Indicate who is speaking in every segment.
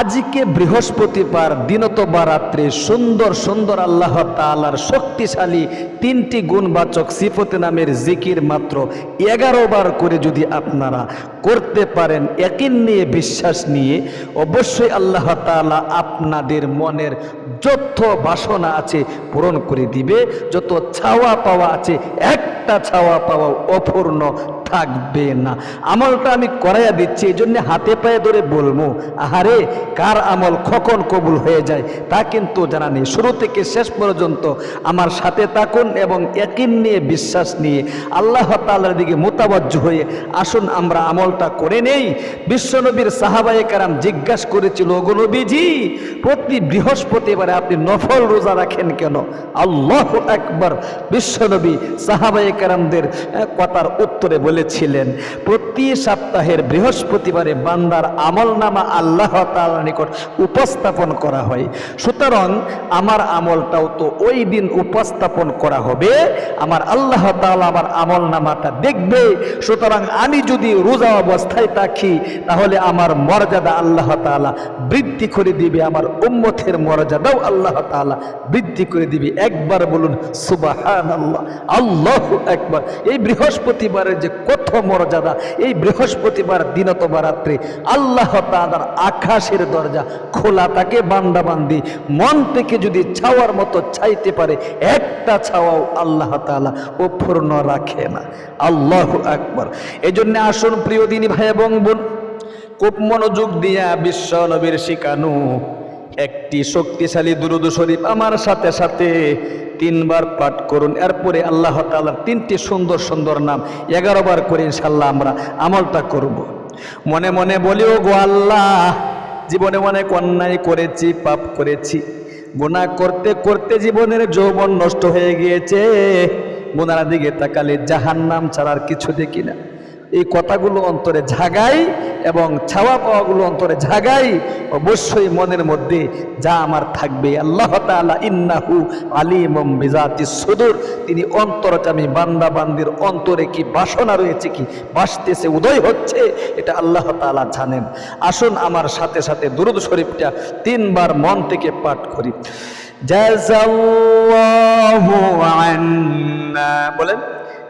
Speaker 1: আজকে বৃহস্পতিবার দিনতবা রাত্রে সুন্দর সুন্দর আল্লাহ তাআলার শক্তিশালী তিনটি গুণবাচক সিফতে নামের জিকির মাত্র এগারো বার করে যদি আপনারা করতে পারেন, একিন নিয়ে বিশ্বাস নিয়ে অবশ্যই আল্লাহ তাআলা আপনাদের মনের যত বাসনা আছে পূরণ করে দিবে, যত ছাওয়া পাওয়া আছে একটা ছাওয়া পাওয়া অপূর্ণ থাকবে না। আমলটা আমি করাইয়া দিচ্ছি এই জন্য হাতে পায়ে ধরে বলব, আহারে কার আমল কখন কবুল হয়ে যায়, তা কিন্তু জানা নেই। শুরু থেকে শেষ পর্যন্ত আমার সাথে থাকুন এবং একিন নিয়ে বিশ্বাস নিয়ে আল্লাহ তাল্লার দিকে মোতাবজ্জ হয়ে আসুন, আমরা আমলটা করে নেই। বিশ্বনবীর সাহাবায়ে কারাম জিজ্ঞাসা করেছিল ওগনবীজি প্রতি বৃহস্পতিবারে আপনি নফল রোজা রাখেন কেন? আল্লাহ একবার বিশ্বনবী সাহাবায়ে কারামদের কথার উত্তরে বলেছিলেন, প্রতি সপ্তাহের বৃহস্পতিবারে বান্দার আমল নামা আল্লাহ তাআলার নিকট উপস্থাপন করা হয়। সুতরাং আমার আমলটাও তো ওই দিন উপস্থাপন করা হবে। আমার আল্লাহ তাআলা আমার আমল নামাটা দেখবে। সুতরাং আমি যদি রোজা অবস্থায় থাকি, তাহলে আমার মর্যাদা আল্লাহ তাআলা বৃদ্ধি করে দিবে। আমার উম্মতের মর্যাদাও আল্লাহ তাআলা বৃদ্ধি করে দিবে। একবার বলুন সুবাহান আল্লাহ আল্লাহ একবার এই বৃহস্পতিবারের যে কত মর্যাদা, এই বৃহস্পতিবার দিনতবা রাত্রে আল্লাহ তাআলার আকাশের দরজা খোলা তাকে বান্দা বান্দি মন থেকে যদি ছাওয়ার মতো ছাইতে পারে, একটা ছাওয়াও আল্লাহ তাআলা অপূর্ণ রাখে না। আল্লাহ একবার এই জন্য আসুন প্রিয় দিনী ভাই এবং বোন, খুব মনোযোগ দিয়া বিশ্ব নবীর শিকানু একটি শক্তিশালী দুরুদ শরীফ আমার সাথে সাথে তিনবার পাঠ করুন। এরপরে আল্লাহ তাআলার তিনটি সুন্দর সুন্দর নাম এগারো বার করে ইনশাল্লাহ আমরা আমলটা করব। মনে মনে বলিও গো আল্লাহ জীবনে অনেক অন্যায় করেছি, পাপ করেছি। গোনা করতে করতে জীবনের যৌবন নষ্ট হয়ে গিয়েছে। গুনার দিকে তাকালে জাহান নাম ছাড়ার কিছু দেখি না। এই কথাগুলো অন্তরে ঝাগাই এবং ছাওয়া পাওয়াগুলো অন্তরে ঝাগাই, অবশ্যই মনের মধ্যে যা আমার থাকবে। আল্লাহ তাআলা ইন্নাহু আলিমম বিজাতি সুদূর। তিনি অন্তরচামী বান্দা বান্দির অন্তরে কি বাসনা রয়েছে কি? বাসতেছে, উদয় হচ্ছে, এটা আল্লাহ তাআলা জানেন। আসুন আমার সাথে সাথে দুরুদ শরীফটা তিনবার মন থেকে পাঠ করি। আন্না, বলেন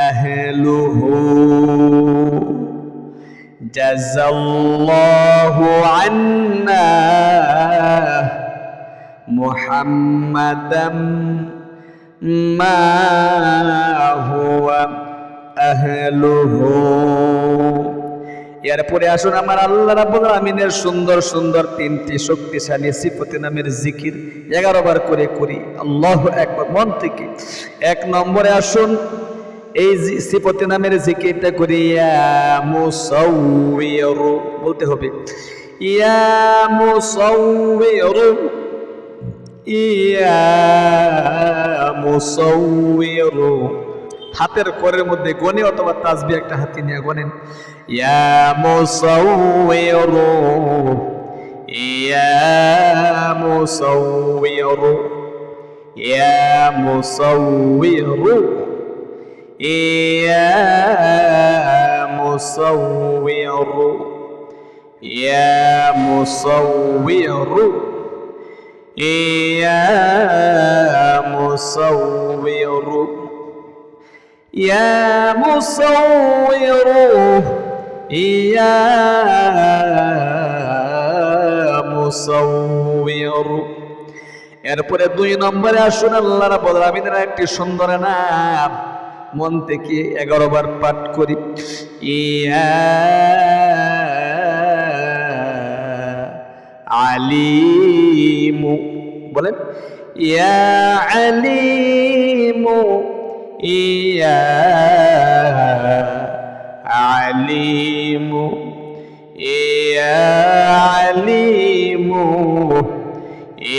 Speaker 1: أهله جزى الله عنا محمدا ما هو أهله এরপরে আসুন আমার আল্লাহ রাব্বুল আমিনের সুন্দর সুন্দর তিনটি শক্তিশালী সিফতি নামের জিকির এগারো বার করে করি আল্লাহ একবার মন থেকে এক নম্বরে আসুন এই সিফতি নামের জিকিরটা করি ইয়া মুসাউবিরু বলতে হবে। ইয়া মুসাউবিরু ইয়া মুসাউবিরু হাতের করের মধ্যে গনে অথবা তাসবি একটা হাতে নিয়ে গনেন। ইয়া মুসাউবিরু ইয়া মুসাউবিরু ইয়া মুসাউবিরু ইয়া মুসাউবিরু ইয়া মুসাউবিরু ইয়া মুসাউবিরু يا مصور يا مصور এরপরে দুই নম্বরে আসুন আল্লাহ রাব্বুল আলামিনের একটি সুন্দর নাম মন থেকে এগারো বার পাঠ করি। ইয়া আলিমু, বলেন, ইয়া আলিমু ইয়া আলিমু ইয়া আলিমু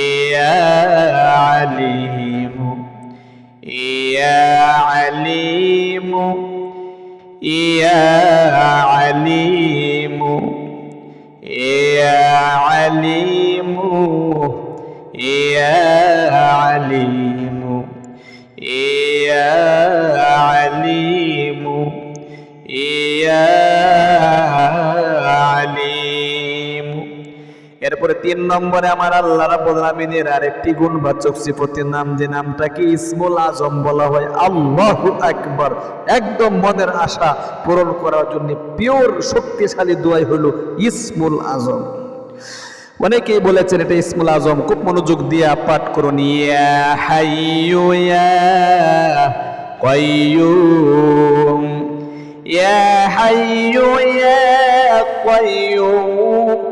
Speaker 2: ইয়া আলিমু, ইয়া عليم يا عليم يا عليم يا عليم يا عليم এরপরে তিন নম্বরে আমার আল্লাহ রাব্বুল আলামিনের আরেকটি গুণবাচক সিফতের নাম, যে নামটা কি? ইসমুল আজম বলা হয়। আল্লাহু আকবার। একদম মনের আশা পূরণ করার জন্য পিওর শক্তিশালী দোয়াই হলো ইসমুল আজম। অনেকেই বলেছেন, এটা ইসমুল আজম। খুব মনোযোগ দিয়ে পাঠ করুন ইয়া হাইয়ু, ইয়া qayyum ইয়া হাইয়ু, ইয়া qayyum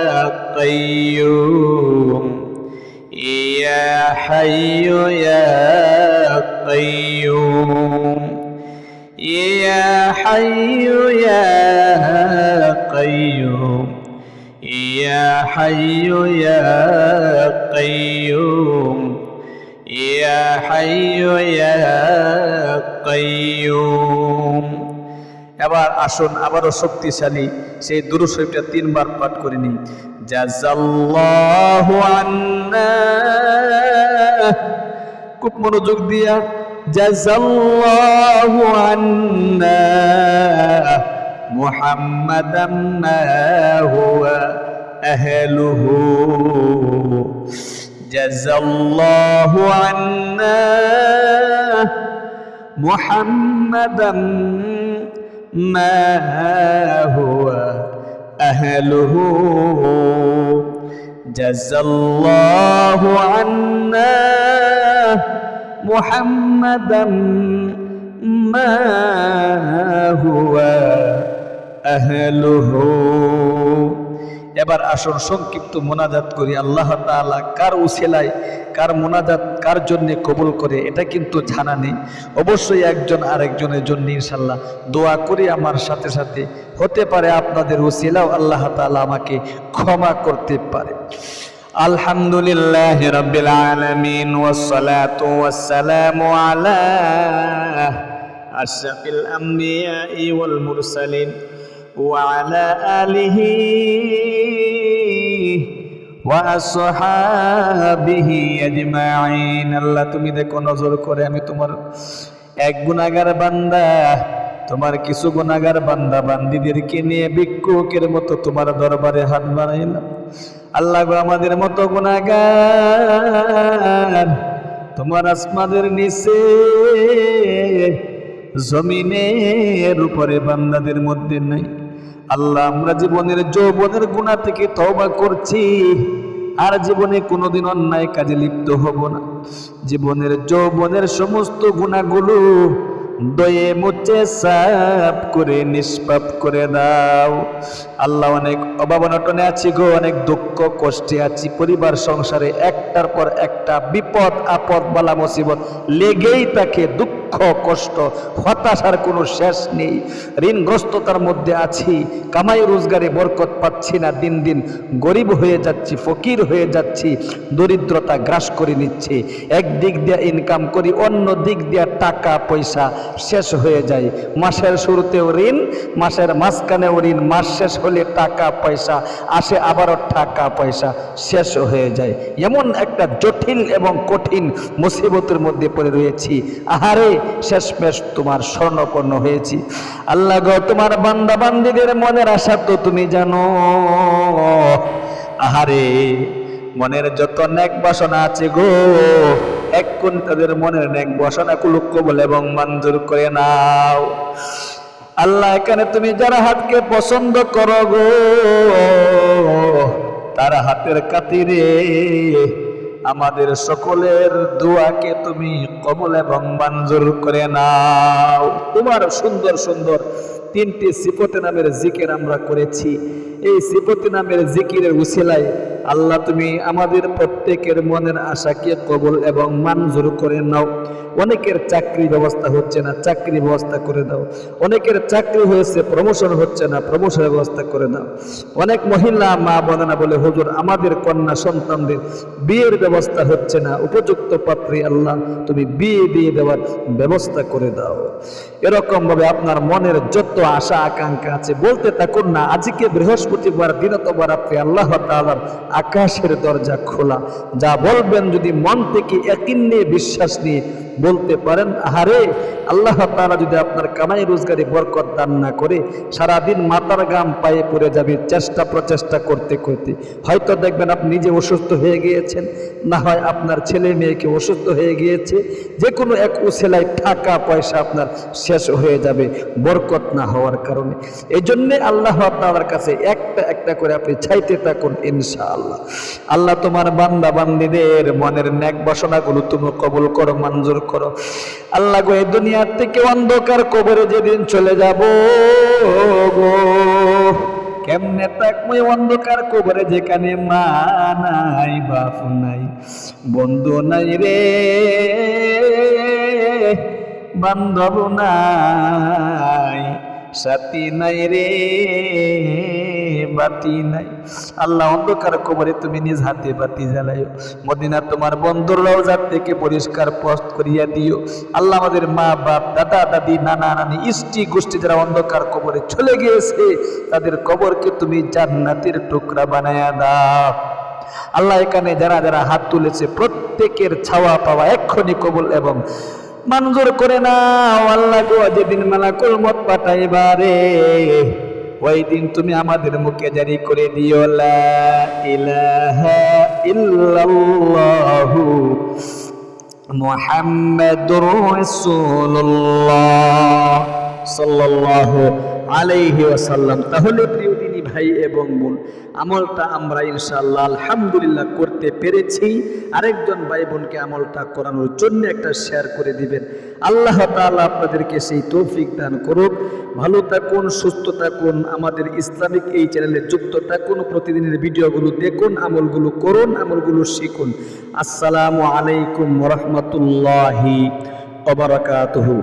Speaker 2: قيوم يا حي يا قيوم يا حي يا قيوم يا حي يا قيوم يا حي يا قيوم এবার আসুন আবারও শক্তিশালী সেই দুরু শরীফটা তিনবার পাঠ করে নিই জাজাল্লাহু আন্না খুব মনোযোগ দিয়া জাজাল্লাহু আন্না محمدا ما هو أهله جزى الله عنا محمدا ما هو أهله جزى الله عنا محمدا ما هو أهله. এবার আসুন সংক্ষিপ্ত মোনাজাত করি। আল্লাহ তাআলা কার উসিলায়, কার মোনাজাত, কার জন্যে কবুল করে, এটা কিন্তু জানা নেই। অবশ্যই একজন আরেকজনের জন্য ইনশাল্লাহ দোয়া করি আমার সাথে সাথে। হতে পারে আপনাদের উসিলাও আল্লাহ তাআলা আমাকে ক্ষমা করতে পারে। আলহামদুলিল্লাহ রাব্বিল আলামিন, ওয়াসসালাতু ওয়াসসালামু আলা আশরাফিল আমবিয়াই ওয়াল মুরসালিন। وعلى آله وأصحابه أجمعين আল্লাহ তুমি দেখো নজর করে আমি তোমার এক গুনাহগার বান্দা তোমার কিছু গুনাহগার বান্দা বান্দিদেরকে নিয়ে ভিক্ষুকের মতো তোমার দরবারে হাত বাড়াইলাম আল্লাহ গো আমাদের মতো গুনাহগার তোমার আসমাদের নিচে জমিনের উপরে বান্দাদের মধ্যে নাই আল্লাহ, আমরা জীবনের যৌবনের গুণা থেকে তওবা করছি। আর জীবনে কোনোদিন অন্যায় কাজে লিপ্ত হব না। জীবনের যৌবনের সমস্ত গুণাগুলো দয়ে মুচে সাফ করে, নিষ্পাপ করে দাও। আল্লাহ অনেক অভাব অনটনে আছি গো, অনেক দুঃখ কষ্টে আছি। পরিবার, সংসারে একটার পর একটা বিপদ, আপদ, বালা, মুসিবত লেগেই থাকে, দুঃখ কষ্ট, হতাশার কোনো শেষ নেই। ঋণগ্রস্ততার মধ্যে আছি, কামাই রোজগারে বরকত পাচ্ছি না, দিন দিন গরিব হয়ে যাচ্ছি, ফকির হয়ে যাচ্ছি, দরিদ্রতা গ্রাস করে নিচ্ছে। এক দিক দিয়ে ইনকাম করি, অন্য দিক দিয়ে টাকা, পয়সা শেষ হয়ে যায়। মাসের শুরুতেও ঋণ, মাসের মাঝখানেও ঋণ। মাস শেষ হলে টাকা, পয়সা, আসে আবারও টাকা, পয়সা শেষ হয়ে যায়। এমন একটা জটিল এবং কঠিন মুসিবতের মধ্যে পড়ে রয়েছি। আহারে শেষমেশ তোমার স্বর্ণপন্ন হয়েছি। আল্লাহ তোমার বান্দা বান্দিদের মনের আশা তো তুমি জানো। আহারে, মনের যত নেক বাসনা আছে গো, এক কোন তাদের মনের নেক বাসনা কুলুক কবল এবং মঞ্জুর করে নাও। আল্লাহ, এখানে তুমি যারা হাতকে পছন্দ করো গো, তার হাতের কাতিরে আমাদের সকলের দোয়াকে তুমি কবল এবং মঞ্জুর করে নাও। তোমার সুন্দর সুন্দর তিনটি সিপতে নামের জিকির আমরা করেছি। এই সিপতে নামের জিকিরের উসিলায় আল্লাহ, তুমি আমাদের প্রত্যেকের মনের আশাকে কবল এবং মঞ্জুর করে নাও। অনেকের চাকরি ব্যবস্থা হচ্ছে না, চাকরি ব্যবস্থা করে দাও। অনেকের চাকরি হয়েছে প্রমোশন হচ্ছে না প্রমোশনের ব্যবস্থা করে দাও। অনেক মহিলা মা বলে বলে, হুজুর, আমাদের কন্যা সন্তানদের বিয়ের ব্যবস্থা হচ্ছে না, উপযুক্ত পাত্রী আল্লাহ, তুমি বিয়ে দিয়ে দেওয়ার ব্যবস্থা করে দাও। এরকম ভাবে আপনার মনের যত আশা, আকাঙ্ক্ষা আছে, বলতে থাকুন না, আজকে বৃহস্পতিবার দিনতবার রাত্রে আল্লাহ তাআলার আকাশের দরজা খোলা। যা বলবেন যদি মন থেকে একই নিয়ে বিশ্বাস নিয়ে বলতে পারেন, আহারে, আল্লাহ তাআলা যদি আপনার কামাই রোজগারি বরকত দান না করে, সারাদিন মাথার গাম পায়ে পড়ে যাবে চেষ্টা প্রচেষ্টা করতে করতে। হয়তো দেখবেন আপনি নিজে অসুস্থ হয়ে গিয়েছেন, না হয় আপনার ছেলে মেয়েকে অসুস্থ হয়ে গিয়েছে যে কোনো এক উসেলায় টাকা পয়সা আপনার শেষ হয়ে যাবে, বরকত না হওয়ার কারণে। এই জন্যে আল্লাহ আপনার কাছে একটা একটা করে আপনি চাইতে থাকুন, ইনশাআল্লাহ। আল্লাহ আল্লাহ তোমার বান্দা বান্দিদের মনের ন্যাক বাসনাগুলো তুমি কবুল করো, মঞ্জুর করো। আল্লাহ গো, এই দুনিয়ার থেকে অন্ধকার কবরে যেদিন চলে যাব গো, কেমনে তাকমই অন্ধকার কবরে যেখানে মা নাই, বাপ নাই, বন্ধু নাই রে, বান্ধব নাই, সাথী নাই রে। বাতি নাই। আল্লাহ অন্ধকার কবরে তুমি নিজ হাতে বাতি জ্বালাইও। মদিনা তোমার বন্ধুর রওজার থেকে পরিষ্কার পোস্ট করিয়া দিও। আল্লাহ আমাদের মা, বাপ, দাদা, দাদি, নানা, নানি ইষ্টি গোষ্ঠী যারা অন্ধকার কবরে চলে গিয়েছে, তাদের কবরকে তুমি জান্নাতের টুকরা বানায়া দাও। আল্লাহ এখানে যারা যারা হাত তুলেছে, প্রত্যেকের ছাওয়া পাওয়া এক্ষুনি কবল এবং মঞ্জুর করে না আল্লাহ গো, যেদিন মালাকুল মত পাঠাইবারে ওই দিন তুমি আমাদের মুখে জারি করে দিও, লা ইলাহা আলাইহি ওয়াসাল্লাম। তাহলে প্রিয় দিনী ভাই এবং বোন, আমলটা আমরা ইনশাআল্লাহ আলহামদুলিল্লাহ করতে পেরেছি। আরেকজন ভাই বোনকে আমলটা করানোর জন্য একটা শেয়ার করে দিবেন। আল্লাহ তালা আপনাদেরকে সেই তৌফিক দান করুক। ভালো থাকুন, সুস্থ থাকুন, আমাদের ইসলামিক এই চ্যানেলে যুক্ত থাকুন, প্রতিদিনের ভিডিওগুলো দেখুন, আমলগুলো করুন, আমলগুলো শিখুন। আসসালামু আলাইকুম রহমতুল্লাহি ওবরাকাতুহু